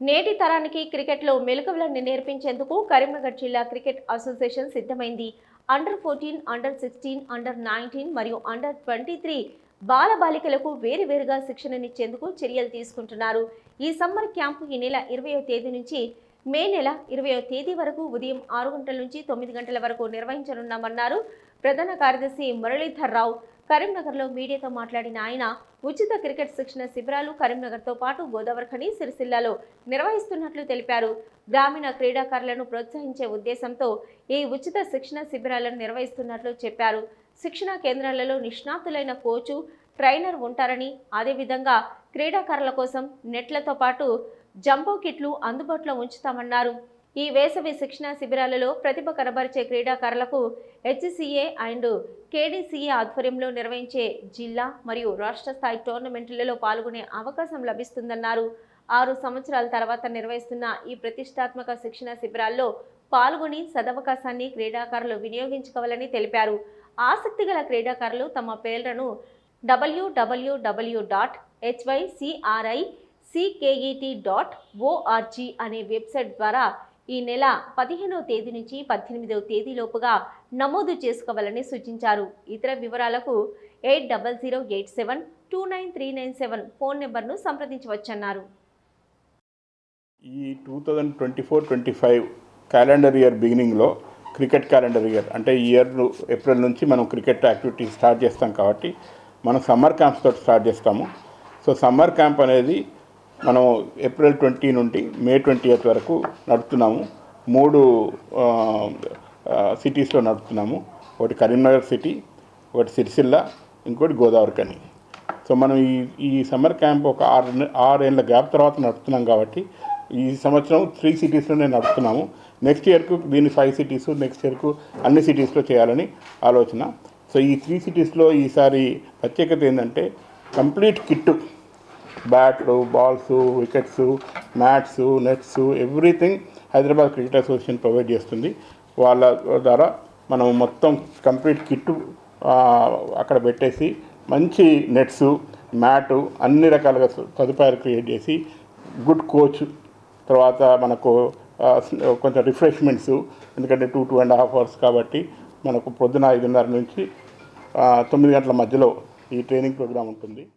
నేటి తరానికి క్రికెట్లో మెలకువలను నేర్పించేందుకు కరీంనగర్ జిల్లా క్రికెట్ అసోసియేషన్ సిద్ధమైంది. Under fourteen under sixteen under nineteen మరియు అండర్ ట్వంటీ త్రీ బాలబాలికలకు వేరువేరుగా శిక్షణనిచ్చేందుకు చర్యలు తీసుకుంటున్నారు. ఈ సమ్మర్ క్యాంపు ఈ నెల ఇరవయో తేదీ నుంచి మే నెల ఇరవయో తేదీ వరకు ఉదయం ఆరు గంటల నుంచి తొమ్మిది గంటల వరకు నిర్వహించనున్నామన్నారు. ప్రధాన కార్యదర్శి మురళీధర్ రావు. కరీంనగర్లో మీడియాతో మాట్లాడిన ఆయన ఉచిత క్రికెట్ శిక్షణ శిబిరాలు కరీంనగర్తో పాటు గోదావరిఖని సిరిసిల్లాలో నిర్వహిస్తున్నట్లు తెలిపారు. గ్రామీణ క్రీడాకారులను ప్రోత్సహించే ఉద్దేశంతో ఈ ఉచిత శిక్షణ శిబిరాలను నిర్వహిస్తున్నట్లు చెప్పారు. శిక్షణా కేంద్రాలలో నిష్ణాతులైన కోచు ట్రైనర్ ఉంటారని అదేవిధంగా క్రీడాకారుల కోసం నెట్లతో పాటు జంబో కిట్లు అందుబాటులో ఉంచుతామన్నారు. ఈ వేసవి శిక్షణ శిబిరాలలో ప్రతిభ కనబరిచే క్రీడాకారులకు హెచ్సిఏ అండ్ కేడీసీఏ ఆధ్వర్యంలో నిర్వహించే జిల్లా మరియు రాష్ట్ర స్థాయి టోర్నమెంట్లలో పాల్గొనే అవకాశం లభిస్తుందన్నారు. ఆరు సంవత్సరాల తర్వాత నిర్వహిస్తున్న ఈ ప్రతిష్టాత్మక శిక్షణ శిబిరాల్లో పాల్గొని సదవకాశాన్ని క్రీడాకారులు వినియోగించుకోవాలని తెలిపారు. ఆసక్తి గల క్రీడాకారులు తమ పేర్లను WWW dot HYCRI CKET dot ORG అనే వెబ్సైట్ ద్వారా ఈ నెల పదిహేనవ తేదీ నుంచి పద్దెనిమిదవ తేదీలోపుగా నమోదు చేసుకోవాలని సూచించారు. ఇతర వివరాలకు eight double zero eight seven two nine three nine seven phone నెంబర్ను సంప్రదించవచ్చన్నారు. ఈ two thousand twenty four twenty five calendar year బిగినింగ్లో క్రికెట్ క్యాలెండర్ ఇయర్ అంటే ఈ ఇయర్ ఏప్రిల్ నుంచి మనం క్రికెట్ యాక్టివిటీ స్టార్ట్ చేస్తాం కాబట్టి మనం సమ్మర్ క్యాంప్స్ తోటి స్టార్ట్ చేస్తాము. సో సమ్మర్ క్యాంప్ అనేది మనం ఏప్రిల్ ట్వంటీ నుండి మే ట్వంటీ ఎయిత్ వరకు నడుపుతున్నాము. మూడు సిటీస్లో నడుపుతున్నాము. ఒకటి కరీంనగర్ సిటీ ఒకటి సిరిసిల్ల ఇంకోటి గోదావరి కని. సో మనం ఈ ఈ సమ్మర్ క్యాంప్ ఒక ఆరు నె- ఆరేళ్ళ గ్యాప్ తర్వాత నడుపుతున్నాం కాబట్టి ఈ సంవత్సరం త్రీ సిటీస్లోనే నడుపుతున్నాము. నెక్స్ట్ ఇయర్కు దీన్ని ఫైవ్ సిటీస్ నెక్స్ట్ ఇయర్కు అన్ని సిటీస్లో చేయాలని ఆలోచన. సో ఈ త్రీ సిటీస్లో ఈసారి ప్రత్యేకత ఏంటంటే కంప్లీట్ కిట్టు బ్యాట్లు balls wickets mats nets everything Hyderabad cricket association provide చేస్తుంది. వాళ్ళ ద్వారా మనం మొత్తం కంప్లీట్ కిట్టు అక్కడ పెట్టేసి మంచి నెట్స్ మ్యాటు అన్ని రకాలుగా సదుపాయాలు క్రియేట్ చేసి గుడ్ కోచ్ తర్వాత మనకు కొంచెం రిఫ్రెష్మెంట్స్ ఎందుకంటే two two and half hours కాబట్టి మనకు పొద్దున ఐదున్నర నుంచి తొమ్మిది గంటల మధ్యలో ఈ ట్రైనింగ్ ప్రోగ్రామ్ ఉంటుంది.